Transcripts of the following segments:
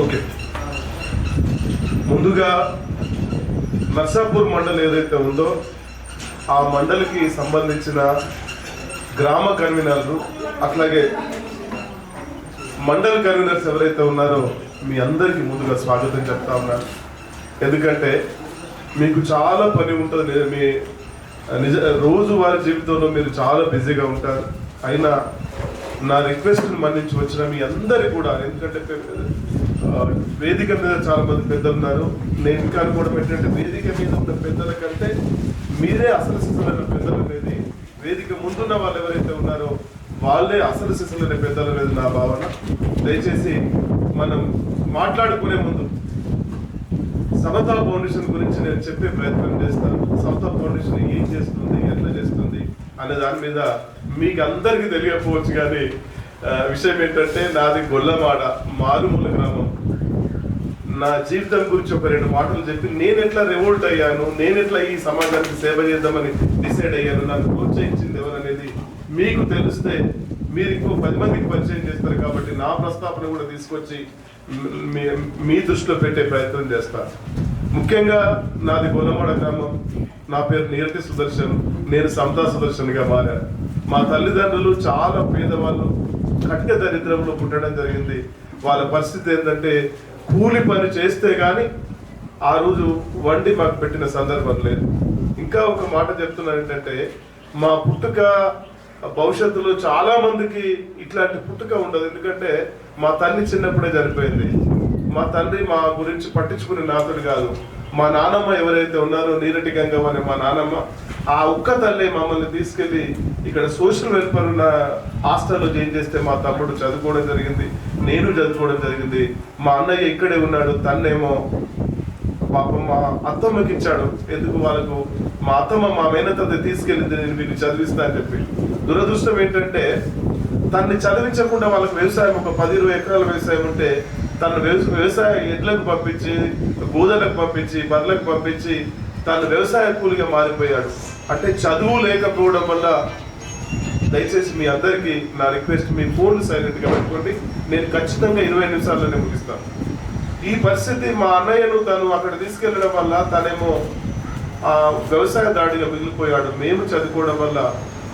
Okay. ముందుగా నర్సాపూర్ మండల్ ఏదైతే ఉందో ఆ మండలికి సంబంధించిన గ్రామ కన్వీనర్లు అట్లాగే మండల్ కన్వీనర్స్ ఎవరైతే ఉన్నారో మీ అందరికీ ముందుగా స్వాగతం చెప్తా ఉన్నాను ఎందుకంటే మీకు చాలా పని ఉంటుంది మీ నిజ రోజువారి జీవితంలో మీరు చాలా బిజీగా ఉంటారు. అయినా నా రిక్వెస్ట్ని మన్నించి వచ్చిన మీ అందరి కూడా ఎందుకంటే వేదిక మీద చాలా మంది పెద్దలు ఉన్నారు నేను ఇంకా అనుకోవడం ఏంటంటే వేదిక మీద ఉన్న పెద్దల కంటే మీరే అసలు సిసలైన పెద్దల అనేది వేదిక ముందున్న వాళ్ళు ఎవరైతే ఉన్నారో వాళ్ళే అసలు సిసలైన పెద్దల మీద నా భావన. దయచేసి మనం మాట్లాడుకునే ముందు సమతా ఫౌండేషన్ గురించి నేను చెప్పే ప్రయత్నం చేస్తాను. సమతా ఫౌండేషన్ ఏం చేస్తుంది ఎట్లా చేస్తుంది అనే దాని మీద మీకు అందరికీ తెలియకపోవచ్చు కానీ విషయం ఏంటంటే నాది గొల్లమాడ మారుమూల గ్రామం. నా జీవితం గురించి ఒక రెండు మాటలు చెప్పి నేను ఎట్లా రివోల్ట్ అయ్యాను? నేను ఎట్లా ఈ సమాజానికి సేవ చేద్దామని డిసైడ్ అయ్యాను? నన్ను ప్రోత్సహించింది ఎవరనేది మీకు తెలిస్తే మీరు ఇంకో పది మందికి పరిచయం చేస్తారు కాబట్టి నా ప్రస్తావన కూడా తీసుకొచ్చి మీ- మీ దృష్టిలో పెట్టే ప్రయత్నం చేస్తాను ముఖ్యంగా నాది గొల్లమాడ గ్రామం. నా పేరు నీరటి సుదర్శన్. నేను సమతా సుదర్శన్గా మారాను. మా తల్లిదండ్రులు చాలా పేదవాళ్ళు. కటిక దరిద్రంలో పుట్టడం జరిగింది. వాళ్ళ పరిస్థితి ఏంటంటే కూలి పని చేస్తే కానీ ఆ రోజు వండి మాకు పెట్టిన సందర్భం లేదు. ఇంకా ఒక మాట చెప్తున్నాను ఏంటంటే మా పుట్టుక భవిష్యత్తులో చాలా మందికి ఇట్లాంటి పుట్టుక ఉండదు. ఎందుకంటే మా తల్లి చిన్నప్పుడే చనిపోయింది. మా తండ్రి మా గురించి పట్టించుకునే నాతుడు కాదు. మా నానమ్మ ఎవరైతే ఉన్నారో నీరటి గంగవ్వ అనే మా నానమ్మ ఆ ఒక్క తల్లి మమ్మల్ని తీసుకెళ్ళి ఇక్కడ సోషల్ వెల్ఫేర్ ఉన్న హాస్టల్లో జాయిన్ చేస్తే మా తమ్ముడు చదువుకోవడం జరిగింది నేను చదువుకోవడం జరిగింది. మా అన్నయ్య ఇక్కడే ఉన్నాడు తన్నేమో పాపం మా అత్తమ్మకి ఇచ్చాడు. ఎందుకు వాళ్ళకు? మా అత్తమ్మ మా మేనత్త తీసుకెళ్ళింది నేను మీకు చదివిస్తా అని చెప్పి దురదృష్టం ఏంటంటే తన్ని చదివించకుండా వాళ్ళకి వ్యవసాయం ఒక పది ఇరవై ఎకరాల వ్యవసాయం ఉంటే తను వ్యవసాయ ఎడ్లకు పంపించి గోదలకు పంపించి బర్లకు పంపించి తను వ్యవసాయ కూలిగా మారిపోయాడు. అంటే చదువు లేకపోవడం వల్ల దయచేసి మీ అందరికీ నా రిక్వెస్ట్ మీ ఫోన్ సైలెంట్గా పెట్టుకోండి. నేను ఖచ్చితంగా ఇరవై నిమిషాల్లోనే ముగిస్తాను. ఈ పరిస్థితి మా అన్నయ్యను తను అక్కడ తీసుకెళ్ళడం వల్ల తనేమో ఆ వ్యవసాయ దాడిగా మిగిలిపోయాడు. మేము చదువుకోవడం వల్ల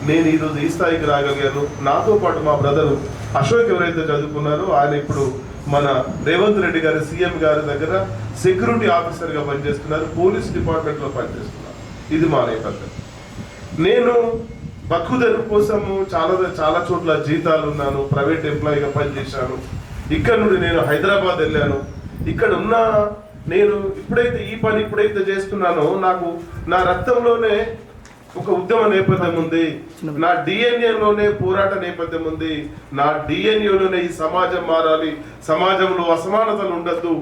నేను ఈరోజు ఈ స్థాయికి రాగలిగాను. నాతో పాటు మా బ్రదరు అశోక్ ఎవరైతే చదువుకున్నారో ఆయన ఇప్పుడు మన రేవంత్ రెడ్డి గారు సీఎం గారి దగ్గర సెక్యూరిటీ ఆఫీసర్గా పనిచేస్తున్నారు పోలీస్ డిపార్ట్మెంట్లో పనిచేస్తున్నారు. ఇది మా నేపథ్యం. నేను బతుకు కోసము చాలా చాలా చోట్ల జీతాలు ఉన్నాను ప్రైవేట్ ఎంప్లాయీగా పనిచేశాను. ఇక్కడ నుండి నేను హైదరాబాద్ వెళ్ళాను. ఇక్కడ ఉన్న నేను ఇప్పుడైతే ఈ పని ఇప్పుడైతే చేస్తున్నానో నాకు నా రక్తంలోనే ఒక ఉద్యమ నేపథ్యం ఉంది. నా DNA లోనే పోరాట నేపథ్యం ఉంది. నా DNA లోనే ఈ సమాజం మారాలి. సమాజంలో అసమానతలు ఉండద్దు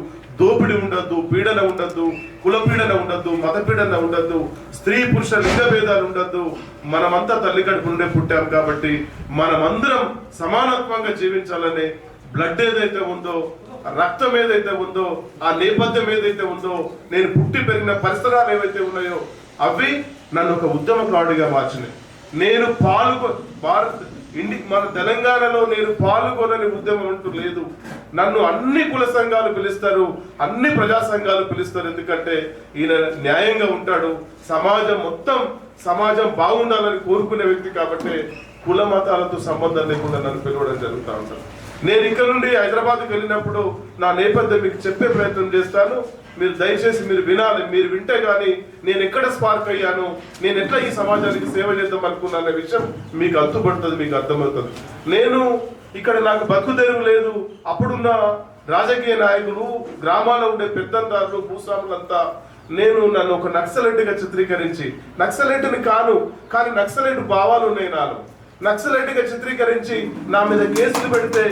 దోపిడి ఉండద్దు పీడన ఉండద్దు కుల పీడన ఉండద్దు మత పీడన ఉండద్దు స్త్రీ పురుష లింగ భేదాలు ఉండద్దు. మనమంతా తల్లి కడుపు నుండే పుట్టాం కాబట్టి మనమందరం సమానత్వంగా జీవించాలనే బ్లడ్ ఏదైతే ఉందో రక్తం ఏదైతే ఉందో ఆ నేపథ్యం ఏదైతే ఉందో నేను పుట్టి పెరిగిన పరిసరాలు ఏవైతే ఉన్నాయో అవి నన్ను ఒక ఉద్యమకారుడిగా మార్చినాయి నేను పాల్గొ భారత్ ఇండి మన తెలంగాణలో నేను పాల్గొనని ఉద్యమం అంటూ లేదు. నన్ను అన్ని కుల సంఘాలు పిలుస్తారు అన్ని ప్రజా సంఘాలు పిలుస్తారు. ఎందుకంటే ఈయన న్యాయంగా ఉంటాడు. సమాజం మొత్తం సమాజం బాగుండాలని కోరుకునే వ్యక్తి కాబట్టి కుల మతాలతో సంబంధం లేకుండా నన్ను పిలవడం జరుగుతూ ఉంటాను నేను ఇక్కడ నుండి హైదరాబాద్కి వెళ్ళినప్పుడు నా నేపథ్యం మీకు చెప్పే ప్రయత్నం చేస్తాను. మీరు దయచేసి మీరు వినాలి మీరు వింటే గానీ నేను ఎక్కడ స్పార్క్ అయ్యాను నేను ఎట్లా ఈ సమాజానికి సేవ చేద్దాం అనుకున్నానే విషయం మీకు అర్థపడుతుంది మీకు అర్థమవుతుంది. నేను ఇక్కడ నాకు బతుకు లేదు. అప్పుడున్న రాజకీయ నాయకులు గ్రామాల్లో ఉండే పెద్దందారులు భూస్వాములంతా నేను నన్ను ఒక నక్సలెట్గా చిత్రీకరించి నక్సలెట్ని కాను కానీ నక్సలెట్ భావాలు ఉన్నాయి నాలో. నక్సలైట్గా చిత్రీకరించి నా మీద కేసులు పెడితే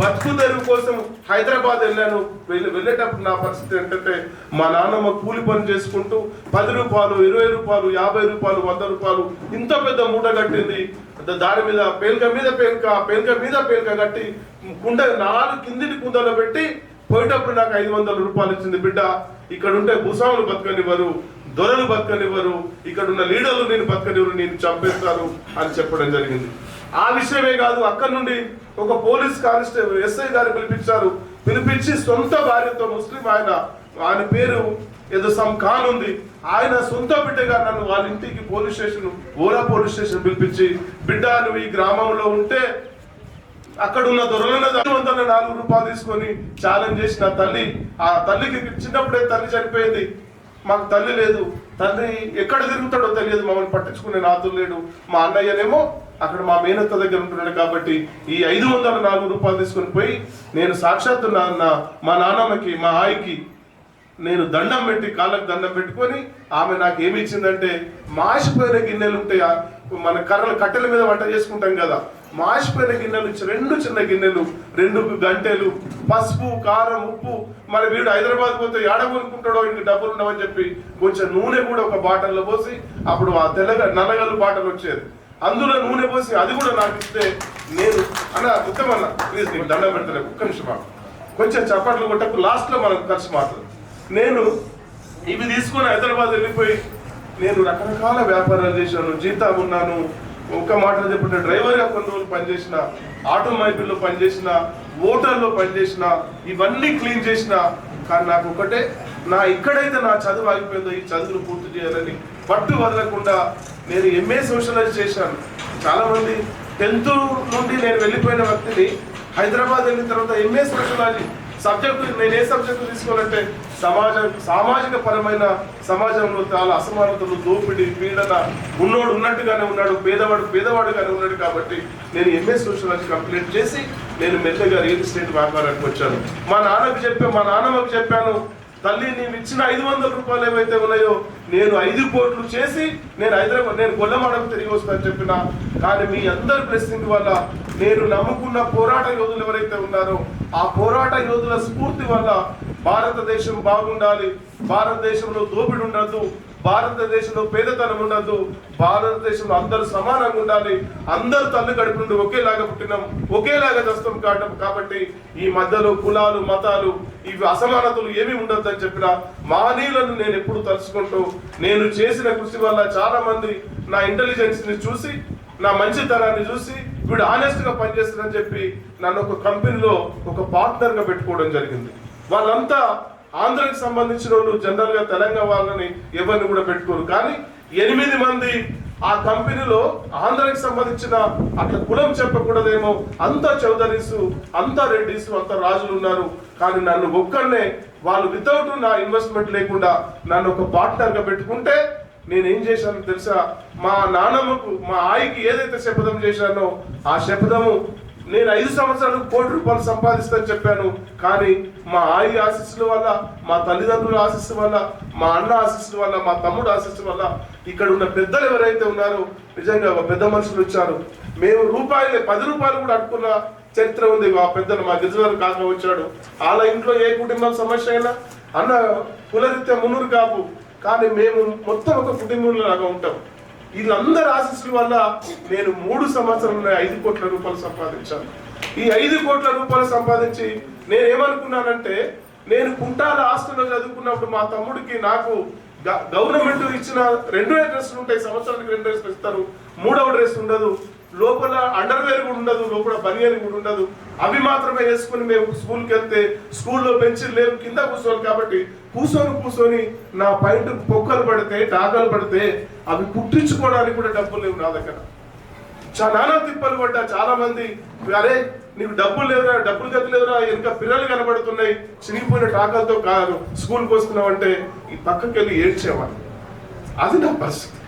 బతుకు తెరువు కోసం హైదరాబాద్ వెళ్ళాను. వెళ్ళి వెళ్ళేటప్పుడు నా పరిస్థితి ఏంటంటే మా నాన్నమ్మ కూలి పని చేసుకుంటూ పది రూపాయలు ఇరవై రూపాయలు యాభై రూపాయలు వంద రూపాయలు ఇంత పెద్ద మూట కట్టింది. దాని మీద పేలిక మీద పేలిక పేలిక మీద పేలిక కట్టి కుండ నాలుగు కిందిటి కుండలో పెట్టి పోయేటప్పుడు నాకు ఐదు వందల రూపాయలు ఇచ్చింది. బిడ్డ ఇక్కడ ఉంటే భూస్వాములు బతకనివ్వరు. దొరలు పక్కనివ్వరు ఇక్కడ ఉన్న లీడర్లు నేను పక్కనివ్వరు నేను చంపేస్తారు అని చెప్పడం జరిగింది. ఆ విషయమే కాదు అక్కడ నుండి ఒక పోలీస్ కానిస్టేబుల్ ఎస్ఐ గారు పిలిపించారు. పిలిపించి సొంత భార్యతో ముస్లిం ఆయన ఆయన పేరు ఏదో సమ్ ఖాన్ ఉంది. ఆయన సొంత బిడ్డగా నన్ను వాళ్ళ ఇంటికి పోలీస్ స్టేషన్ ఓరా పోలీస్ స్టేషన్ పిలిపించి బిడ్డ నువ్వు ఈ గ్రామంలో ఉంటే అక్కడ ఉన్న దొరలన వందల నాలుగు రూపాయలు తీసుకొని ఛాలెంజ్ చేసిన తల్లి ఆ తల్లికి చిన్నప్పుడే తల్లి చనిపోయింది. మాకు తల్లి లేదు. తండ్రి ఎక్కడ తిరుగుతాడో తెలియదు. మమ్మల్ని పట్టించుకునే నాతులు లేడు. మా అన్నయ్యనేమో అక్కడ మా మేనత్త దగ్గర ఉంటున్నాడు కాబట్టి ఈ ఐదు వందల నాలుగు రూపాయలు తీసుకొని పోయి నేను సాక్షాత్తు నాన్న మా నాన్నమ్మకి మా ఆయికి నేను దండం పెట్టి కాళ్ళకు దండం పెట్టుకొని ఆమె నాకు ఏమి ఇచ్చిందంటే మాసిపోయిన గిన్నెలు ఉంటాయి? మన కర్రలు కట్టెల మీద వంట చేసుకుంటాం కదా. మాసిపోయిన గిన్నెలు రెండు చిన్న గిన్నెలు రెండు గంటెలు పసుపు కారం ఉప్పు. మరి వీడు హైదరాబాద్ పోతే ఏడగొనుకుంటాడో ఇంక డబ్బులు ఉండవని చెప్పి కొంచెం నూనె కూడా ఒక బాటల్లో పోసి అప్పుడు ఆ తెల్లగ నల్లగల్లు బాటలు వచ్చేది. అందులో నూనె పోసి అది కూడా నాకు ఇస్తే నేను అన్న ఉత్తమన్న ప్లీజ్ నీకు దండం పెడతలేదు ఒక్క నిమిషం కొంచెం చప్పట్లు కొట్టకు లాస్ట్లో మనం కలిసి మాట్లాడు. నేను ఇవి తీసుకొని హైదరాబాద్ వెళ్ళిపోయి నేను రకరకాల వ్యాపారాలు చేశాను జీతం ఉన్నాను ఒక్క మాటలో చెప్పంటే డ్రైవర్గా కొన్ని రోజులు పనిచేసిన ఆటోమొబైల్లో పనిచేసిన ఓటర్లో పనిచేసిన ఇవన్నీ క్లీన్ చేసిన కానీ నాకు ఒకటే నా ఇక్కడైతే నా చదువు ఆగిపోయిందో ఈ చదువును పూర్తి చేయాలని పట్టు వదలకుండా నేను ఎంఏ సోషలైజ్ చేశాను. చాలామంది టెన్త్ నుండి నేను వెళ్ళిపోయిన వ్యక్తిని హైదరాబాద్ వెళ్ళిన తర్వాత ఎంఏ సోషలాజీ సబ్జెక్టు నేను ఏ సబ్జెక్టు తీసుకోవాలంటే సమాజ సామాజిక పరమైన సమాజంలో చాలా అసమానతలు దోపిడీ పీడన ఉన్నోడు ఉన్నట్టుగానే ఉన్నాడు పేదవాడు పేదవాడుగానే ఉన్నాడు కాబట్టి నేను ఎంఏ సోషలాజీ కంప్లీట్ చేసి నేను మెల్లగా రియల్ ఎస్టేట్ వ్యాపారానికి వచ్చాను. మా నాన్నకు చెప్పాను మా నాన్నమ్మకు చెప్పాను తల్లి నేను ఇచ్చిన ఐదు వందల రూపాయలు ఏవైతే ఉన్నాయో నేను ఐదు కోట్లు చేసి నేను హైదరాబాద్ నేను గొల్లమాడకు తిరిగి వస్తాను చెప్పిన. కానీ మీ అందరి బ్లెస్సింగ్ వల్ల నేను నమ్ముకున్న పోరాట యోధులు ఎవరైతే ఉన్నారో ఆ పోరాట యోధుల స్ఫూర్తి వల్ల భారతదేశం బాగుండాలి. భారతదేశంలో దోపిడి ఉండద్దు. భారతదేశంలో పేదతనం ఉండద్దు. భారతదేశంలో అందరూ సమానంగా ఉండాలి. అందరు తల్లి కడుపుండి నుండి ఒకేలాగా పుట్టినాం. ఒకేలాగా దస్తం కావడం కాబట్టి ఈ మధ్యలో కులాలు మతాలు ఇవి అసమానతలు ఏమీ ఉండద్దు అని చెప్పిన మహనీయులను నేను ఎప్పుడు తలుచుకుంటూ నేను చేసిన కృషి వల్ల చాలా మంది నా ఇంటెలిజెన్స్ని చూసి నా మంచితనాన్ని చూసి వీడు ఆనెస్ట్గా పనిచేస్తుందని చెప్పి నన్ను ఒక కంపెనీలో ఒక పార్ట్నర్గా పెట్టుకోవడం జరిగింది. వాళ్ళంతా ఆంధ్రకి సంబంధించిన వాళ్ళు జనరల్గా తెలంగాణ వాళ్ళని ఎవరిని కూడా పెట్టుకోరు. కానీ ఎనిమిది మంది ఆ కంపెనీలో ఆంధ్రకి సంబంధించిన అట్లా కులం చెప్పకూడదేమో అంత చౌదరీస్ అంత రెడ్డిస్ అంత రాజులు ఉన్నారు. కానీ నన్ను ఒక్కనే వాళ్ళు వితౌట్ నా ఇన్వెస్ట్మెంట్ లేకుండా నన్ను ఒక పార్ట్నర్గా పెట్టుకుంటే నేను ఏం చేశానో తెలుసా? మా నాన్నమ్మకు మా ఆయికి ఏదైతే శపథం చేశానో ఆ శపథము నేను ఐదు సంవత్సరాలు కోటి రూపాయలు సంపాదిస్తానని చెప్పాను. కానీ మా ఆయి ఆశీస్సుల వల్ల మా తల్లిదండ్రుల ఆశీస్సు వల్ల మా అన్న ఆశీస్సుల వల్ల మా తమ్ముడు ఆశీస్సు వల్ల ఇక్కడ ఉన్న పెద్దలు ఎవరైతే ఉన్నారో నిజంగా ఒక పెద్ద మనుషులు వచ్చారు. మేము రూపాయలు పది రూపాయలు కూడా అడుకున్న చరిత్ర ఉంది. ఆ పెద్దలు మా గిరిజనులు కాక వచ్చాడు. వాళ్ళ ఇంట్లో ఏ కుటుంబం సమస్య అయినా అన్న కులరిత్య మునురు కాపు. కానీ మేము మొత్తం ఒక కుటుంబంలో లాగా ఉంటాం. వీళ్ళందరి ఆశీస్సుల వల్ల నేను మూడు సంవత్సరంలో ఐదు కోట్ల రూపాయలు సంపాదించాను. ఈ ఐదు కోట్ల రూపాయలు సంపాదించి నేను ఏమనుకున్నానంటే నేను కుంటాల హాస్టల్లో చదువుకున్నప్పుడు మా తమ్ముడికి నాకు గ- గవర్నమెంట్ ఇచ్చిన రెండు డ్రెస్సులు ఉంటాయి సంవత్సరానికి రెండు డ్రెస్సులు ఇస్తారు. మూడవ డ్రెస్ ఉండదు. లోపల అండర్వేర్ కూడా ఉండదు లోపల బనియన్ కూడా ఉండదు. అవి మాత్రమే వేసుకుని మేము స్కూల్కి వెళ్తే స్కూల్లో బెంచీలు లేవు కింద కూర్చోవాలి కాబట్టి కూర్చొని కూర్చొని నా పైంట్ పొక్కలు పడితే టాకలు పడితే అవి కుట్టించుకోవడానికి కూడా డబ్బులు లేవు నా దగ్గర. చాలా తిప్పలు పడ్డా చాలా మంది అరే నీకు డబ్బులు లేవురా డబ్బులు గతి లేవురా వెనుక పిల్లలు కనబడుతున్నాయి చినిగిపోయిన టాకాలతో కాదు స్కూల్కి వస్తున్నావు అంటే ఈ పక్కకి వెళ్ళి ఏడ్చేవాడిని అది నా పరిస్థితి.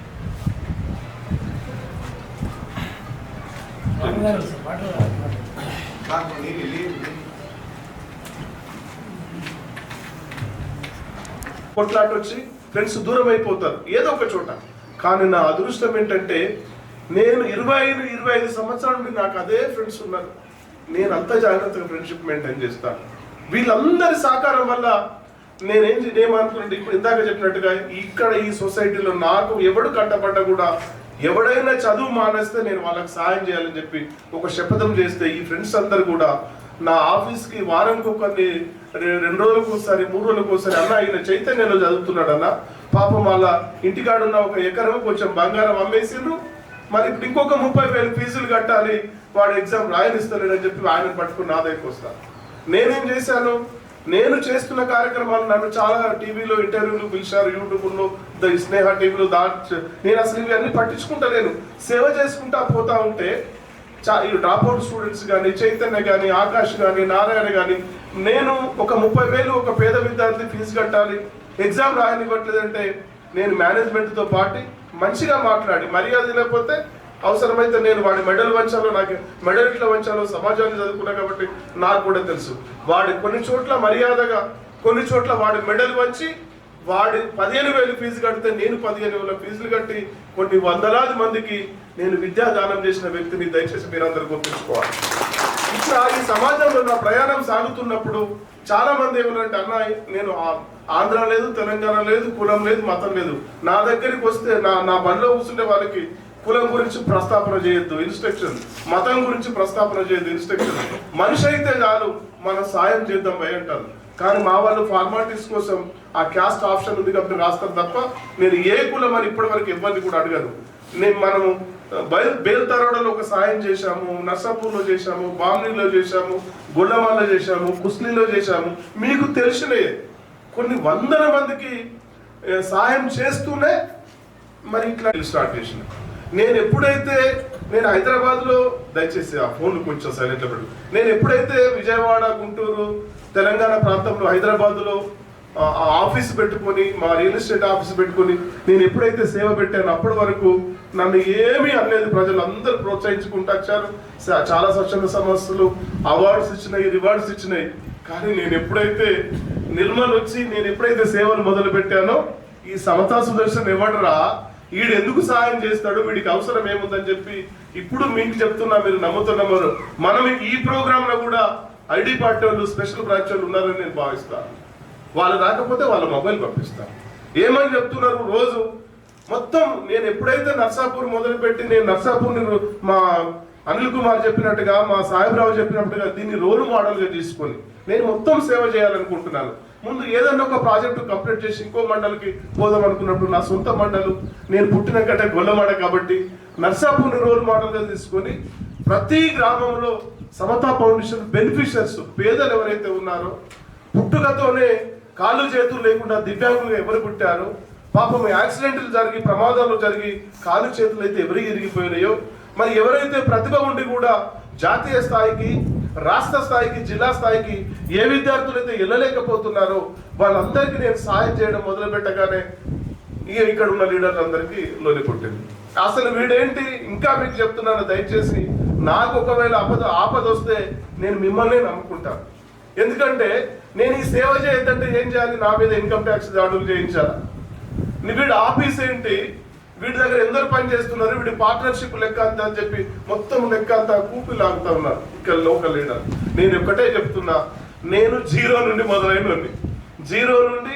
కొట్లాట వచ్చి ఫ్రెండ్స్ దూరం అయిపోతారు ఏదో ఒక చోట. కానీ నా అదృష్టం ఏంటంటే నేను ఇరవై ఐదు ఇరవై ఐదు సంవత్సరాల నుండి నాకు అదే ఫ్రెండ్స్ ఉన్నారు. నేను అంత జాగ్రత్తగా ఫ్రెండ్షిప్ మెయింటైన్ చేస్తాను. వీళ్ళందరి సహకారం వల్ల నేనేం ఏమనుకున్నాను ఇప్పుడు ఇందాక చెప్పినట్టుగా ఇక్కడ ఈ సొసైటీలో నాకు ఎవడు కట్టబడ్డా కూడా ఎవడైనా చదువు మానేస్తే నేను వాళ్ళకి సహాయం చేయాలని చెప్పి ఒక శపథం చేస్తే ఈ ఫ్రెండ్స్ అందరు కూడా నా ఆఫీస్కి వారంకి వారానికి ఒకరిని రెండు రోజులకు ఒకసారి మూడు రోజులకు ఒకసారి అన్న ఈయన చైతన్యంలో చదువుతున్నాడన్నా పాపం వాళ్ళ ఇంటికాడున్న ఒక ఎకరం కొంచెం బంగారం అమ్మేసిండ్రు. మరి ఇప్పుడు ఇంకొక ముప్పై వేలు ఫీజులు కట్టాలి వాడు ఎగ్జామ్ రాయనిస్తలేడని చెప్పి ఆయన పట్టుకుని నా దగ్గరికి వస్తాను నేనేం చేశాను? నేను చేస్తున్న కార్యక్రమాలు నన్ను చాలా టీవీలో ఇంటర్వ్యూలు పిలిచారు యూట్యూబ్లో ద స్నేహ టీవీలో దా నేను అసలు ఇవన్నీ పట్టించుకుంటలేను సేవ చేసుకుంటా పోతా ఉంటే చా ఈ డ్రాప్ అవుట్ స్టూడెంట్స్ కానీ చైతన్య కానీ ఆకాష్ కానీ నారాయణ కానీ నేను ఒక ముప్పై వేలు ఒక పేద విద్యార్థి ఫీజు కట్టాలి. ఎగ్జామ్ రాయనివ్వట్లేదంటే నేను మేనేజ్మెంట్తో పాటు మంచిగా మాట్లాడి మర్యాద లేకపోతే అవసరమైతే నేను వాడి మెడల్ వంచాలో నాకు మెడల్ ఇట్లా వంచాలో సమాజాన్ని చదువుకున్నా కాబట్టి నాకు కూడా తెలుసు. వాడి కొన్ని చోట్ల మర్యాదగా కొన్ని చోట్ల వాడి మెడల్ వంచి వాడి పదిహేను వేలు ఫీజు కడితే నేను పదిహేను వేల ఫీజులు కట్టి కొన్ని వందలాది మందికి నేను విద్యాదానం చేసిన వ్యక్తిని దయచేసి మీరందరూ గుర్తుంచుకోవాలి. ఇట్లా ఈ సమాజంలో నా ప్రయాణం సాగుతున్నప్పుడు చాలా మంది ఏమన్నారంటే అన్న నేను ఆ- ఆంధ్ర లేదు తెలంగాణ లేదు కులం లేదు మతం లేదు. నా దగ్గరికి వస్తే నా నా బండిలో కూర్చుంటే వాళ్ళకి కులం గురించి ప్రస్తాపన చేయొద్దు ఇన్స్ట్రక్షన్ మతం గురించి ప్రస్తాపన చేయొద్దు ఇన్స్ట్రక్షన్ మనిషి అయితే చాలు మనం సాయం చేద్దాం భయ అంటారు. కానీ మా వాళ్ళు ఫార్మాలిటీస్ కోసం ఆ క్యాస్ట్ ఆప్షన్ ఉంది కాబట్టి రాస్తారు తప్ప నేను ఏ కులం అని ఇప్పటి వరకు ఇబ్బంది కూడా అడగను. మనము బయల్ బేల్తరోడలో ఒక సాయం చేశాము నర్సాపూర్లో చేశాము బామ్నీలో చేశాము గొల్లమాల్లో చేశాము కుస్లీలో చేశాము. మీకు తెలిసినయే కొన్ని వందల మందికి సాయం చేస్తూనే మరి ఇట్లా స్టార్ట్ చేసిన. నేను ఎప్పుడైతే నేను హైదరాబాద్లో దయచేసి ఆ ఫోన్లు కొంచెం సైలెంట్ పెట్టు. నేను ఎప్పుడైతే విజయవాడ గుంటూరు తెలంగాణ ప్రాంతంలో హైదరాబాద్లో ఆఫీస్ పెట్టుకొని మా రియల్ ఎస్టేట్ ఆఫీస్ పెట్టుకొని నేను ఎప్పుడైతే సేవ పెట్టానో అప్పటి వరకు నన్ను ఏమీ అనలేదు. ప్రజలు అందరూ ప్రోత్సహించుకుంటూ వచ్చారు. చాలా స్వచ్ఛంద సంస్థలు అవార్డ్స్ ఇచ్చినాయి రివార్డ్స్ ఇచ్చినాయి. కానీ నేను ఎప్పుడైతే నిర్మల్ వచ్చి నేను ఎప్పుడైతే సేవలు మొదలు పెట్టానో ఈ సమతా సుదర్శన్ ఎవడరా వీడు ఎందుకు సహాయం చేస్తాడు? వీడికి అవసరం ఏముందని చెప్పి ఇప్పుడు మీకు చెప్తున్నా మీరు నమ్ముతున్నారు మనం ఈ ప్రోగ్రామ్లో కూడా ఐడి పార్టీ వాళ్ళు స్పెషల్ బ్రాంచ్ వాళ్ళు ఉన్నారని నేను భావిస్తాను. వాళ్ళు రాకపోతే వాళ్ళ మొబైల్ పంపిస్తాను ఏమని చెప్తున్నారు రోజు? మొత్తం నేను ఎప్పుడైతే నర్సాపూర్ మొదలుపెట్టి నేను నర్సాపూర్ని మా అనిల్ కుమార్ చెప్పినట్టుగా మా సాయిబరావు చెప్పినట్టుగా దీన్ని రోల్ మోడల్గా తీసుకొని నేను మొత్తం సేవ చేయాలనుకుంటున్నాను. ముందు ఏదన్నా ఒక ప్రాజెక్టు కంప్లీట్ చేసి ఇంకో మండలికి పోదాం అనుకున్నప్పుడు నా సొంత మండలు నేను పుట్టిన కంటే గొల్లమాడ కాబట్టి నర్సాపూర్ని రోల్ మోడల్గా తీసుకొని ప్రతి గ్రామంలో సమతా ఫౌండేషన్ బెనిఫిషియర్స్ పేదలు ఎవరైతే ఉన్నారో పుట్టుకతోనే కాళ్ళు చేతులు లేకుండా దివ్యాంగులుగా ఎవరు పుట్టారు? పాపం యాక్సిడెంట్లు జరిగి ప్రమాదాలు జరిగి కాళ్ళు చేతులు అయితే ఎవరికి ఇరిగిపోయినాయో? మరి ఎవరైతే ప్రతిభ ఉండి కూడా జాతీయ స్థాయికి రాష్ట్ర స్థాయికి జిల్లా స్థాయికి ఏ విద్యార్థులు అయితే వెళ్ళలేకపోతున్నారో వాళ్ళందరికీ నేను సహాయం చేయడం మొదలు పెట్టగానే ఇక ఇక్కడ ఉన్న లీడర్లందరికీ లోని పుట్టింది. అసలు వీడేంటి? ఇంకా మీకు చెప్తున్నాను దయచేసి నాకు ఒకవేళ ఆపద ఆపద వస్తే నేను మిమ్మల్ని నమ్ముకుంటాను. ఎందుకంటే నేను ఈ సేవ చేయొద్దంటే ఏం చేయాలి? నా మీద ఇన్కమ్ ట్యాక్స్ దాడులు చేయించాలా? నీ వీడి ఆఫీస్ ఏంటి? వీడి దగ్గర ఎందరు పని చేస్తున్నారు? వీడి పార్ట్నర్షిప్ లెక్క అంత అని చెప్పి మొత్తం లెక్క అంతా కూపి లాగుతా ఉన్నారు. ఇక్కడ లోకల్ లీడర్. నేను ఒక్కటే చెప్తున్నా. నేను జీరో నుండి మొదలైన జీరో నుండి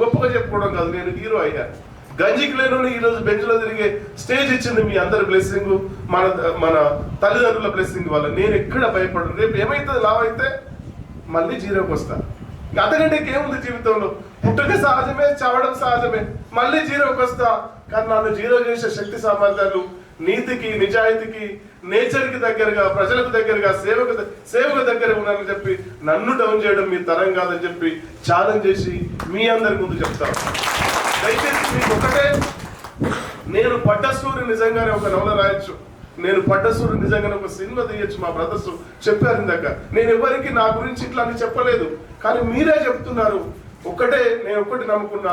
గొప్పగా చెప్పుకోవడం కాదు. నేను హీరో అయ్యాను గంజికి లేను ఈరోజు బెంచ్లో తిరిగే స్టేజ్ ఇచ్చింది మీ అందరి బ్లెస్సింగ్ మన మన తల్లిదండ్రుల బ్లెస్సింగ్ వల్ల. నేను ఎక్కడ భయపడను? రేపు ఏమైతుంది? లావైతే అయితే మళ్ళీ జీరోకి వస్తా. ఇక అంతకంటే ఇంకేముంది జీవితంలో? పుట్టుక సహజమే చవడం సహజమే. మళ్ళీ జీరోకి వస్తా. కానీ నన్ను జీరో చేసే శక్తి సామర్థ్యాలు నీతికి నిజాయితీకి నేచర్కి దగ్గరగా ప్రజలకు దగ్గరగా సేవకు సేవకు దగ్గర ఉన్నానని చెప్పి నన్ను డౌన్ చేయడం మీ తరం కాదని చెప్పి ఛాలెంజ్ చేసి మీ అందరి ముందు చెప్తాను దయచేసి మీకు ఒకటే నేను పడ్డసూరి నిజంగానే ఒక నవల రాయొచ్చు. నేను పట్టసూరు నిజంగానే ఒక సినిమా తీయొచ్చు మా బ్రదర్స్ చెప్పారు ఇందాక. నేను ఎవరికి నా గురించి ఇట్లా అని చెప్పలేదు. కానీ మీరే చెప్తున్నారు. ఒకటే నేను ఒకటి నమ్ముకున్నా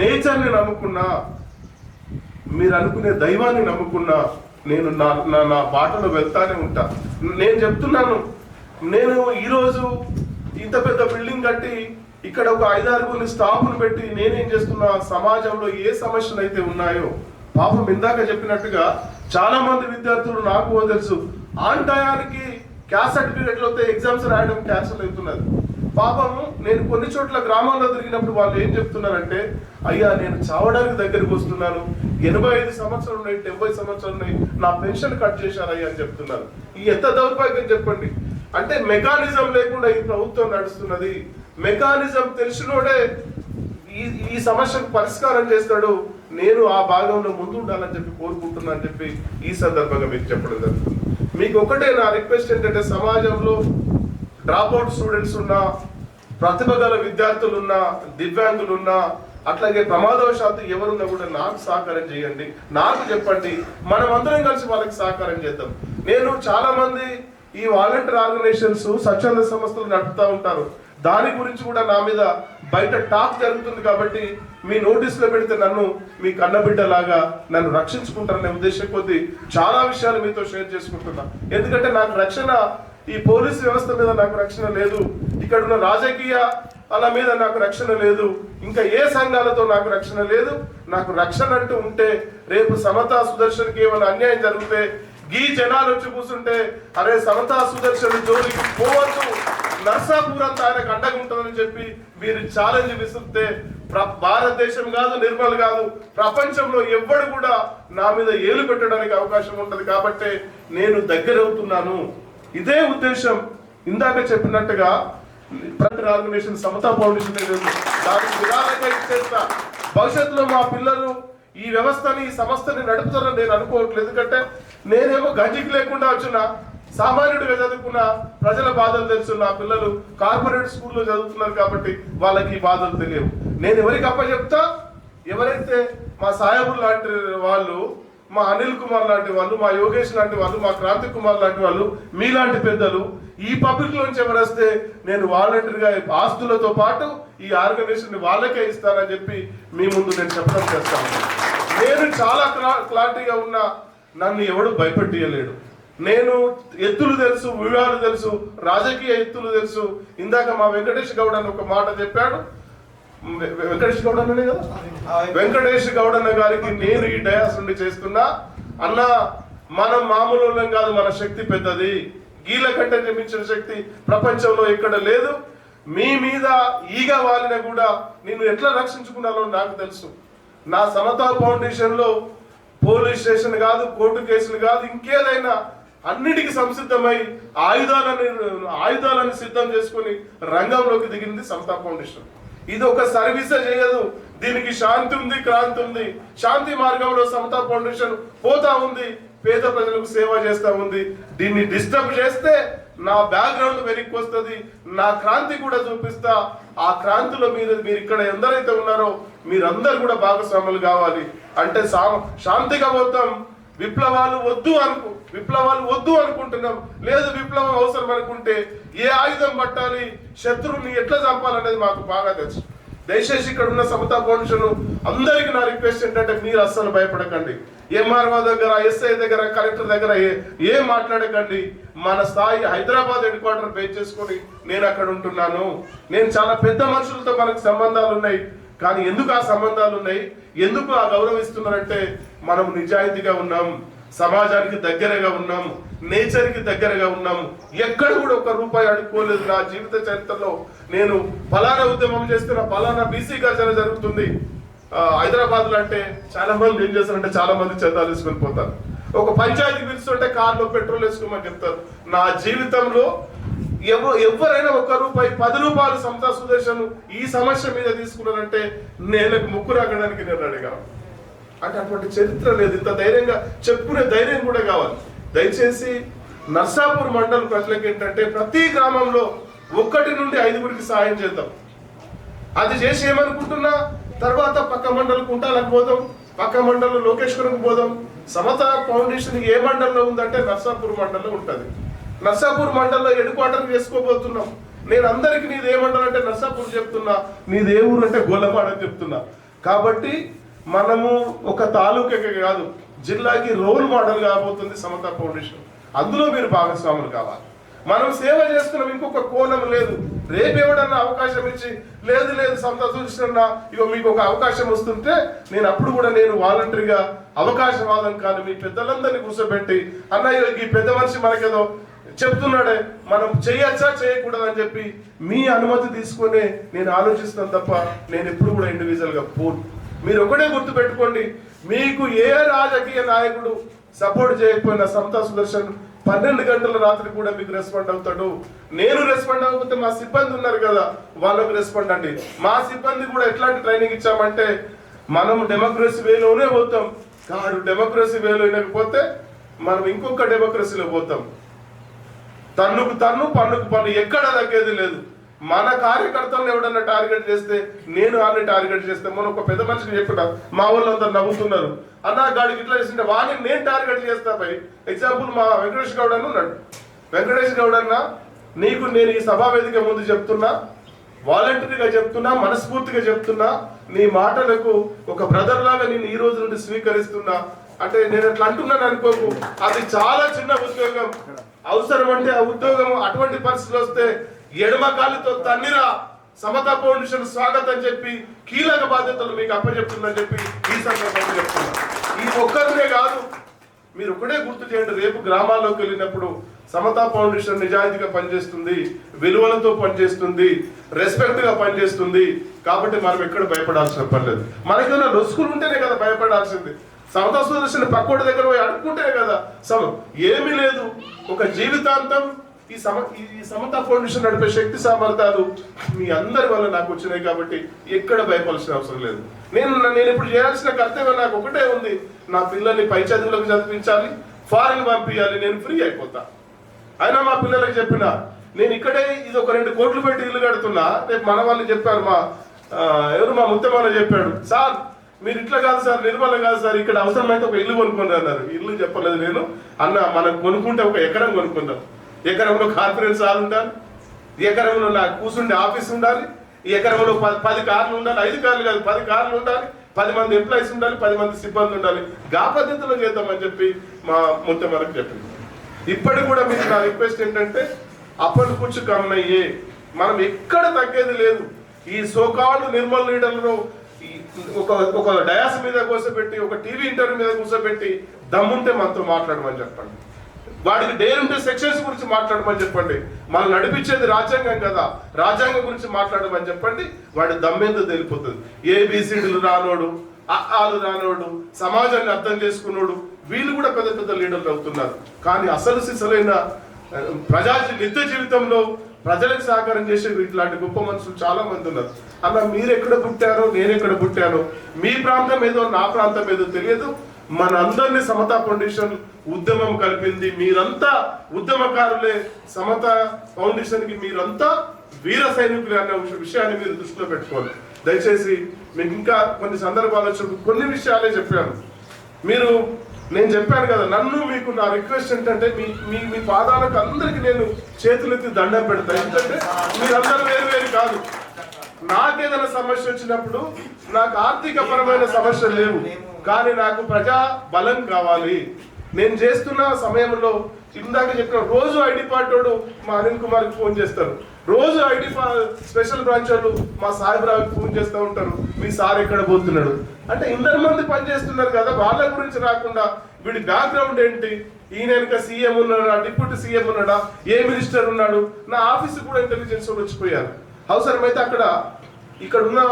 నేచర్ని నమ్ముకున్నా మీరు అనుకునే దైవాన్ని నమ్ముకున్నా నేను నా నా నా బాటలో వెళ్తానే ఉంటా. నేను చెప్తున్నాను నేను ఈరోజు ఇంత పెద్ద బిల్డింగ్ కట్టి ఇక్కడ ఒక ఐదారుగురిని స్టాఫ్ను పెట్టి నేనేం చేస్తున్నా సమాజంలో ఏ సమస్యలు అయితే ఉన్నాయో పాపం ఇందాక చెప్పినట్టుగా చాలా మంది విద్యార్థులు నాకు తెలుసు. ఆన్ టయానికి క్యాస్ట్ సర్టిఫికెట్లు వస్తే ఎగ్జామ్స్ రాయడం క్యాన్సిల్ అవుతున్నది. పాపము నేను కొన్ని చోట్ల గ్రామాల్లో తిరిగినప్పుడు వాళ్ళు ఏం చెప్తున్నారంటే అయ్యా నేను చావడానికి దగ్గరికి వస్తున్నాను. ఎనభై ఐదు సంవత్సరాలు ఉన్నాయి డెబ్బై సంవత్సరాలు ఉన్నాయి. నా పెన్షన్ కట్ చేశారు అయ్యా అని చెప్తున్నారు. ఈ ఎంత దౌర్భాగ్యం చెప్పండి. అంటే మెకానిజం లేకుండా ఈ ప్రభుత్వం నడుస్తున్నది. మెకానిజం తెలిసినోడే ఈ ఈ సమస్యకు పరిష్కారం చేస్తాడు. నేను ఆ భాగంలో ముందు ఉండాలని చెప్పి కోరుకుంటున్నాను అని చెప్పి ఈ సందర్భంగా మీకు చెప్పడం జరుగుతుంది. మీకు ఒకటే నా రిక్వెస్ట్ ఏంటంటే సమాజంలో డ్రాప్ అవుట్ స్టూడెంట్స్ ఉన్నా ప్రతిభ గల విద్యార్థులున్నా దివ్యాంగులున్నా అట్లాగే ప్రమాదవశాత్తు ఎవరున్నా కూడా నాకు సహకారం చేయండి. నాకు చెప్పండి. మనం అందరం కలిసి వాళ్ళకి సహకారం చేద్దాం. నేను చాలా మంది ఈ వాలంటీర్ ఆర్గనైజేషన్స్ స్వచ్ఛంద సంస్థలు నడుపుతా ఉంటారు. దాని గురించి కూడా నా మీద బయట టాక్ జరుగుతుంది కాబట్టి మీ నోటీసులో పెడితే నన్ను మీ కన్నబిడ్డలాగా నన్ను రక్షించుకుంటారనే ఉద్దేశం కొద్దీ చాలా విషయాలు మీతో షేర్ చేసుకుంటున్నా. ఎందుకంటే నాకు రక్షణ ఈ పోలీస్ వ్యవస్థ మీద నాకు రక్షణ లేదు. ఇక్కడ ఉన్న రాజకీయ వాళ్ళ మీద నాకు రక్షణ లేదు. ఇంకా ఏ సంఘాలతో నాకు రక్షణ లేదు? నాకు రక్షణ అంటూ ఉంటే రేపు సమతా సుదర్శన్కి ఏమైనా అన్యాయం జరిగితే గీ జనాలు వచ్చి కూర్చుంటే అరే సమతా సుదర్శన్ జోలికి పోవద్దు. నర్సాపూర్ అంతా ఆయనకు ఉంటుందని చెప్పి మీరు ఛాలెంజ్ విసిరితే ప్ర- భారతదేశం కాదు నిర్మల్ కాదు ప్రపంచంలో ఎవ్వడు కూడా నా మీద ఏలు పెట్టడానికి అవకాశం ఉంటుంది కాబట్టి నేను దగ్గర అవుతున్నాను ఇదే ఉద్దేశం ఇందాక చెప్పినట్టుగా ఆర్గనైజేషన్ సమతా ఫౌండేషన్ దానికి విరాళంగా ఇచ్చేస్తా. భవిష్యత్తులో మా పిల్లలు ఈ వ్యవస్థని ఈ సంస్థని నడుపుతారని నేను అనుకోవట్లేదు. ఎందుకంటే నేనేమో గంజికి లేకుండా వచ్చిన సామాన్యుడిగా చదువుకున్న ప్రజల బాధలు తెలుసు నా పిల్లలు కార్పొరేట్ స్కూల్లో చదువుతున్నారు కాబట్టి వాళ్ళకి బాధలు తెలియవు. నేను ఎవరికి అప్పచెప్తా? ఎవరైతే మా సాయబులు లాంటి వాళ్ళు మా అనిల్ కుమార్ లాంటి వాళ్ళు మా యోగేష్ లాంటి వాళ్ళు మా క్రాంతి కుమార్ లాంటి వాళ్ళు మీలాంటి పెద్దలు ఈ పబ్లిక్ నుంచి ఎవరు వస్తే నేను వాలంటీర్గా ఆస్తులతో పాటు ఈ ఆర్గనైజేషన్ వాళ్ళకే ఇస్తానని చెప్పి మీ ముందు నేను చెప్పడం చేస్తాను. నేను చాలా క్లా- క్లారిటీగా ఉన్నా నన్ను ఎవడు భయపెట్టియలేడు. నేను ఎత్తులు తెలుసు వ్యూహాలు తెలుసు రాజకీయ ఎత్తులు తెలుసు. ఇందాక మా వెంకటేష్ గౌడ్ అని ఒక మాట చెప్పాడు. వెంకటేష్ గౌడ్ అనే కదా? వెంకటేష్ గౌడన్న గారికి నేను ఈ డయాస్ నుండి చేస్తున్నా. అన్న మనం మామూలు కాదు మన శక్తి పెద్దది. గీల కంటే మించిన శక్తి ప్రపంచంలో ఎక్కడ లేదు. మీ మీద ఈగ వాలిన కూడా నేను ఎట్లా రక్షించుకున్నానో నాకు తెలుసు. నా సమతా ఫౌండేషన్లో పోలీస్ స్టేషన్ కాదు కోర్టు కేసులు కాదు ఇంకేదైనా అన్నిటికీ సంసిద్ధమై ఆయుధాలని ఆయుధాలను సిద్ధం చేసుకుని రంగంలోకి దిగింది సమతా ఫౌండేషన్. ఇది ఒక సర్వీస్ చేయదు. దీనికి శాంతి ఉంది క్రాంతి ఉంది. శాంతి మార్గంలో సమతా ఫౌండేషన్ పోతా ఉంది. పేద ప్రజలకు సేవ చేస్తా ఉంది. దీన్ని డిస్టర్బ్ చేస్తే నా బ్యాక్గ్రౌండ్ వెనక్కి వస్తుంది. నా క్రాంతి కూడా చూపిస్తా. ఆ క్రాంతిలో మీరు మీరు ఇక్కడ ఎందరైతే ఉన్నారో మీరందరూ కూడా భాగస్వాములు కావాలి. అంటే శాంతిగా పోతాం. విప్లవాలు వద్దు అనుకు విప్లవాలు వద్దు అనుకుంటున్నాం. లేదు విప్లవం అవసరం అనుకుంటే ఏ ఆయుధం పట్టాలి శత్రువుని ఎట్లా చంపాలనేది మాకు బాగా తెలుసు. దయచేసి ఇక్కడ ఉన్న సమతా ఫౌండేషన్ అందరికీ నా రిక్వెస్ట్ ఏంటంటే మీరు అస్సలు భయపడకండి. ఎంఆర్ఓ దగ్గర ఎస్ఐ దగ్గర కలెక్టర్ దగ్గర ఏ- ఏం మాట్లాడకండి. మన స్థాయి హైదరాబాద్ హెడ్ క్వార్టర్ పే చేసుకొని నేను అక్కడ ఉంటున్నాను. నేను చాలా పెద్ద మనుషులతో మనకు సంబంధాలు ఉన్నాయి. కానీ ఎందుకు ఆ సంబంధాలు ఉన్నాయి? ఎందుకు ఆ గౌరవిస్తున్నారంటే మనం నిజాయితీగా ఉన్నాం సమాజానికి దగ్గరగా ఉన్నాం నేచర్కి దగ్గరగా ఉన్నాం. ఎక్కడ కూడా ఒక రూపాయి అడుక్కోలేదు నా జీవిత చరిత్రలో. నేను ఫలానా ఉద్యమం చేస్తున్న ఫలానా బీసీ గర్జన జరుగుతుంది. హైదరాబాద్లో అంటే చాలా మంది ఏం చేస్తారంటే చాలా మంది చందాలు వేసుకొని పోతారు. ఒక పంచాయతీ పిలుస్తుంటే కార్లో పెట్రోల్ వేసుకోమని చెప్తారు. నా జీవితంలో ఎవరు ఎవరైనా ఒక్క రూపాయి పది రూపాయలు సమతా సుదేశం ఈ సమస్య మీద తీసుకున్నారంటే నేలకు ముక్కు రాగడానికి నేను అడిగా అంటే అటువంటి చరిత్ర లేదు. ఇంత ధైర్యంగా చెప్పుకునే ధైర్యం కూడా కావాలి. దయచేసి నర్సాపూర్ మండల ప్రజలకు ఏంటంటే ప్రతి గ్రామంలో ఒక్కటి నుండి ఐదుగురికి సాయం చేద్దాం. అది చేసి ఏమనుకుంటున్నా? తర్వాత పక్క మండలం కుంటాలకు పోదాం పక్క మండలం లోకేశ్వరంకి పోదాం. సమత ఫౌండేషన్ ఏ మండలంలో ఉందంటే నర్సాపూర్ మండలంలో ఉంటుంది. నర్సాపూర్ మండలంలో హెడ్ క్వార్టర్ చేసుకోబోతున్నాం నేను అందరికి నీది ఏ అంటే నర్సాపూర్ చెప్తున్నా నీది ఏ ఊరు అంటే గోలపాడ చెప్తున్నా. కాబట్టి మనము ఒక తాలూకాకి కాదు జిల్లాకి రోల్ మోడల్ కాబోతుంది సమత ఫౌండేషన్. అందులో మీరు భాగస్వాములు కావాలి. మనం సేవ చేస్తున్నాం ఇంకొక కోణం లేదు. రేపు ఎవడన్నా అవకాశం ఇచ్చి లేదు లేదు సంతోషిస్తున్నా ఇగో మీకు ఒక అవకాశం వస్తుంటే నేను అప్పుడు కూడా నేను వాలంటరీగా అవకాశవాదం కాదు మీ పెద్దలందరినీ కూర్చోబెట్టి అన్నయ్య ఈ పెద్ద మనిషి మనకేదో చెప్తున్నాడే మనం చేయొచ్చా చేయకూడదు అని చెప్పి మీ అనుమతి తీసుకొని నేను ఆలోచిస్తాను తప్ప నేను ఎప్పుడు కూడా ఇండివిజువల్గా పోను. మీరు ఒకటే గుర్తు పెట్టుకోండి మీకు ఏ రాజకీయ నాయకుడు సపోర్ట్ చేయకపోయినా సంతా సుదర్శన్ పన్నెండు గంటల రాత్రి కూడా మీకు రెస్పాండ్ అవుతాడు. నేను రెస్పాండ్ అవ్వకపోతే మా సిబ్బంది ఉన్నారు కదా వాళ్ళకు రెస్పాండ్ అండి. మా సిబ్బంది కూడా ఎట్లాంటి ట్రైనింగ్ ఇచ్చామంటే మనం డెమోక్రసీ వేలోనే పోతాం. కాదు డెమోక్రసీ వేలో వినకపోతే మనం ఇంకొక డెమోక్రసీలో పోతాం. తన్నుకు తన్ను పన్నుకు పన్ను ఎక్కడ తగ్గేది లేదు. మన కార్యకర్తలను ఎవడన్నా టార్గెట్ చేస్తే నేను వాడిని టార్గెట్ చేస్తే మనం ఒక పెద్ద మనిషిని చెప్పిన మా ఊళ్ళో అంతా నవ్వుతున్నారు. అన్న గాడికి ఇట్లా చేస్తుంటే వాడిని నేను టార్గెట్ చేస్తా పై ఎగ్జాంపుల్ మా వెంకటేష్ గౌడ్ అని ఉన్నాడు. వెంకటేష్ గౌడ్ అన్న నీకు నేను ఈ సభా వేదిక ముందు చెప్తున్నా వాలంటరీగా చెప్తున్నా మనస్ఫూర్తిగా చెప్తున్నా నీ మాటలకు ఒక బ్రదర్ లాగా నేను ఈ రోజు నుండి స్వీకరిస్తున్నా. అంటే నేను అట్లా అంటున్నాను అనుకోకు. అది చాలా చిన్న ఉద్యోగం అవసరం అంటే ఆ ఉద్యోగం అటువంటి పరిస్థితులు వస్తే ఎడమ కాలితో తన్నిరా. సమతా ఫౌండేషన్ స్వాగతం చెప్పి కీలక బాధ్యతలు మీకు అప్పచెప్తుందని చెప్పి ఈ సందర్భంగా చెప్తున్నా. ఈ ఒక్కరినే కాదు మీరు ఒకటే గుర్తు చేయండి రేపు గ్రామాల్లోకి వెళ్ళినప్పుడు సమతా ఫౌండేషన్ నిజాయితీగా పనిచేస్తుంది విలువలతో పనిచేస్తుంది రెస్పెక్ట్గా పనిచేస్తుంది. కాబట్టి మనం ఎక్కడ భయపడాల్సిన పని లేదు. మనకేమైనా రొసుకులు ఉంటేనే కదా భయపడాల్సింది. సమతా ఫౌండేషన్ పక్కోటి దగ్గర పోయి అడుక్కుంటే కదా. సమ ఏమీ లేదు. ఒక జీవితాంతం ఈ సమ ఈ సమతా ఫౌండేషన్ నడిపే శక్తి సామర్థ్యాలు మీ అందరి వల్ల నాకు వచ్చినాయి కాబట్టి ఎక్కడ భయపడాల్సిన అవసరం లేదు. నేను నేను ఇప్పుడు చేయాల్సిన కర్తవ్యం నాకు ఒకటే ఉంది. నా పిల్లల్ని పై చదువులకు చదివించాలి ఫారిన్ పంపించాలి నేను ఫ్రీ అయిపోతా. అయినా మా పిల్లలకు చెప్పిన నేను ఇక్కడే ఇది ఒక రెండు కోట్లు పెట్టి ఇల్లు కడుతున్నా రేపు మన వాళ్ళు చెప్పారు మా ఎవరు మా ముత్తమాన చెప్పాడు సార్ మీరు ఇట్లా కాదు సార్ నిర్మల కాదు సార్ ఇక్కడ అవసరమైతే ఒక ఇల్లు కొనుక్కోండి అన్నారు. ఇల్లు చెప్పలేదు నేను. అన్న మనం కొనుక్కుంటే ఒక ఎకరం కొనుక్కుందాం. ఎకరంలో కాన్ఫరెన్స్ హాల్ ఉండాలి ఎకరంలో నాకు కూర్చుండే ఆఫీస్ ఉండాలి ఎకరంలో పది పది కార్లు ఉండాలి ఐదు కార్లు కాదు పది కార్లు ఉండాలి పది మంది ఎంప్లాయీస్ ఉండాలి పది మంది సిబ్బంది ఉండాలి. గా పద్ధతిలో చేద్దామని చెప్పి మా ముత్తమరకు చెప్పింది ఇప్పటికి కూడా మీకు నా రిక్వెస్ట్ ఏంటంటే అప్పటి కూర్చు కమ్మయ్యే మనం ఎక్కడ తగ్గేది లేదు. ఈ సోకాళ్ళు నిర్మల్ లీడర్లను ఒక ఒక డయాస్ మీద కూర్చోబెట్టి ఒక టీవీ ఇంటర్వ్యూ మీద కూర్చోబెట్టి దమ్ముంటే మనతో మాట్లాడమని చెప్పండి. వాడికి డేర్ ఉంటే సెక్షన్స్ గురించి మాట్లాడమని చెప్పండి. మనం నడిపించేది రాజ్యాంగం కదా రాజ్యాంగం గురించి మాట్లాడమని చెప్పండి. వాడి దమ్మేందో తెలిపోతుంది? ఏబిసిడీలు రానోడు ఆలు రానోడు సమాజాన్ని అర్థం చేసుకున్నాడు వీళ్ళు కూడా పెద్ద పెద్ద లీడర్లు అవుతున్నారు. కానీ అసలు సిసలైన ప్రజా నిత్య జీవితంలో ప్రజలకు సహకారం చేసే ఇట్లాంటి గొప్ప మనుషులు చాలా మంది ఉన్నారు. అలా మీరు ఎక్కడ పుట్టారో నేను ఎక్కడ పుట్టానో మీ ప్రాంతం ఏదో నా ప్రాంతం ఏదో తెలియదు. మన అందరినీ సమతా ఫౌండేషన్ ఉద్యమం కలిపింది. మీరంతా ఉద్యమకారులే. సమత ఫౌండేషన్కి మీరంతా వీర సైనికులు అనే విషయాన్ని మీరు దృష్టిలో పెట్టుకోవాలి దయచేసి మీకు ఇంకా కొన్ని సందర్భాలు కొన్ని విషయాలే చెప్పాను. మీరు నేను చెప్పాను కదా నన్ను మీకు నా రిక్వెస్ట్ ఏంటంటే మీ మీ మీ పాదాలకు అందరికి నేను చేతులెత్తి దండం పెడతాను ఎందుకంటే మీరందరూ వేరు వేరు కాదు. నాకేదైనా సమస్య వచ్చినప్పుడు నాకు ఆర్థిక పరమైన సమస్య లేవు. కానీ నాకు ప్రజా బలం కావాలి. నేను చేస్తున్న సమయంలో ఇందాక చెప్పిన రోజు ఐడి పార్టీ వాడు మా అనిల్ కుమార్కి ఫోన్ చేస్తారు. రోజు ఐడి స్పెషల్ బ్రాంచ్ వాళ్ళు మా సాయిబరావుకి ఫోన్ చేస్తూ ఉంటారు. మీ సార్ ఎక్కడ పోతున్నాడు? అంటే ఇందరు మంది పని చేస్తున్నారు కదా వాళ్ళ గురించి రాకుండా వీడి బ్యాక్గ్రౌండ్ ఏంటి? ఈయన వెనక సీఎం ఉన్నాడా? డిప్యూటీ సీఎం ఉన్నాడా? ఏ మినిస్టర్ ఉన్నాడు? నా ఆఫీస్ కూడా ఇంటెలిజెన్స్ వాళ్ళు వచ్చిపోయారు. అవసరమైతే అక్కడ ఇక్కడ ఉన్న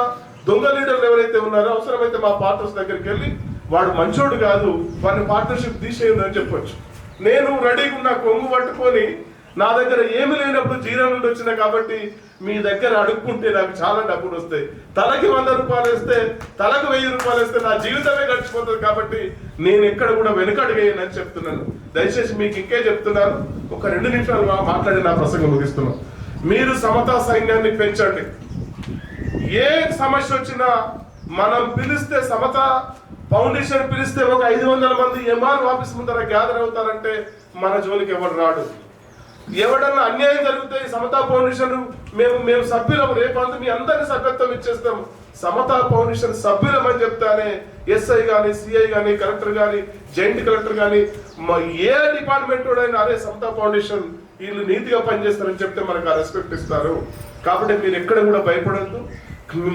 దొంగ లీడర్లు ఎవరైతే ఉన్నారో అవసరమైతే మా పార్టనర్స్ దగ్గరికి వెళ్ళి వాడు మంచోడు కాదు వాడిని పార్ట్నర్షిప్ తీసేయండి అని చెప్పొచ్చు. నేను రెడీగా ఉన్న కొంగు పట్టుకొని నా దగ్గర ఏమి లేనప్పుడు జీరో నుండి వచ్చిన కాబట్టి మీ దగ్గర అడుక్కుంటే నాకు చాలా డబ్బులు వస్తాయి. తలకి వంద రూపాయలు వేస్తే తలకు వెయ్యి రూపాయలు వేస్తే నా జీవితమే గడిచిపోతుంది కాబట్టి నేను ఎక్కడ కూడా వెనుకడుగేయను అని చెప్తున్నాను. దయచేసి మీకు ఇంకే చెప్తున్నాను. ఒక రెండు నిమిషాలు మా- మాట్లాడి నా ప్రసంగం ముగిస్తున్నాను మీరు సమతా సైన్యాన్ని పెంచండి. ఏ సమస్య వచ్చినా మనం పిలిస్తే సమత ఫౌండేషన్ పిలిస్తే ఒక ఐదు వందల మంది ఎంఆర్ ఆఫీస్ ముందర గ్యాదర్ అవుతారంటే మన జోలికి ఎవరు రాడు? ఎవడన్నా అన్యాయం జరిగితే ఈ సమతా ఫౌండేషన్ మేము మేము సభ్యులం. రేపంతా మీ అందరిని సభ్యత్వం ఇచ్చేస్తాం. సమతా ఫౌండేషన్ సభ్యులం అని చెప్తానే ఎస్ఐ కానీ సిఐ కానీ కలెక్టర్ కానీ జాయింట్ కలెక్టర్ కానీ ఏ డిపార్ట్మెంట్ అయినా అదే సమతా ఫౌండేషన్ వీళ్ళు నీతిగా పనిచేస్తారని చెప్తే మనకు ఆ రెస్పెక్ట్ ఇస్తారు. కాబట్టి మీరు ఎక్కడ కూడా భయపడద్దు.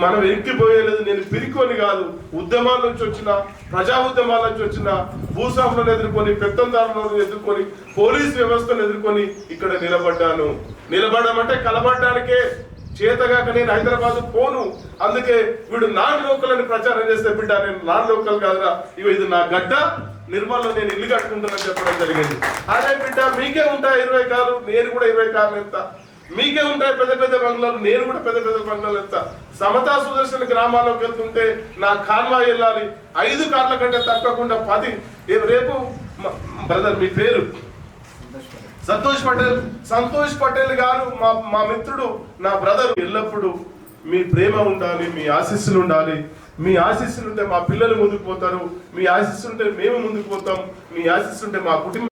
మనం ఎక్కిపోయేలేదు నేను పిరికొని కాదు. ఉద్యమాల నుంచి వచ్చిన ప్రజా ఉద్యమాల నుంచి వచ్చిన భూస్వాములను ఎదుర్కొని పెత్తందారులను ఎదుర్కొని పోలీస్ వ్యవస్థను ఎదుర్కొని ఇక్కడ నిలబడ్డాను. నిలబడమంటే కలబడ్డానికే చేతగాక నేను హైదరాబాద్ పోను. అందుకే వీడు నాన్ లోకల్ అని ప్రచారం చేస్తే బిడ్డ నేను నాన్ లోకల్ కాదురా. ఇవి ఇది నా గడ్డ. నిర్మల్లో నేను ఇల్లు కట్టుకుంటానని చెప్పడం జరిగింది. అదే బిడ్డ మీకే ఉంటా ఇరవై కారు నేను కూడా ఇరవై కార్లు ఎంత మీకే ఉంటాయి పెద్ద పెద్ద బంగ్లాలు నేను కూడా పెద్ద పెద్ద బంగ్లాలు ఎంత సమతా సుదర్శన గ్రామాల్లోకి వెళ్తుంటే నా కాన్వాయ్ వెళ్ళాలి. ఐదు కార్ల కంటే తప్పకుండా పది. రేపు- బ్రదర్ మీ పేరు? సంతోష్ పటేల్. సంతోష్ పటేల్ గారు మా మా మిత్రుడు నా బ్రదర్. ఎల్లప్పుడూ మీ ప్రేమ ఉండాలి మీ ఆశీస్సులు ఉండాలి. మీ ఆశీస్సులు ఉంటే మా పిల్లలు ముందుకు పోతారు. మీ ఆశీస్సులు ఉంటే మేము ముందుకు పోతాం. మీ ఆశీస్సులు ఉంటే మా కుటుంబం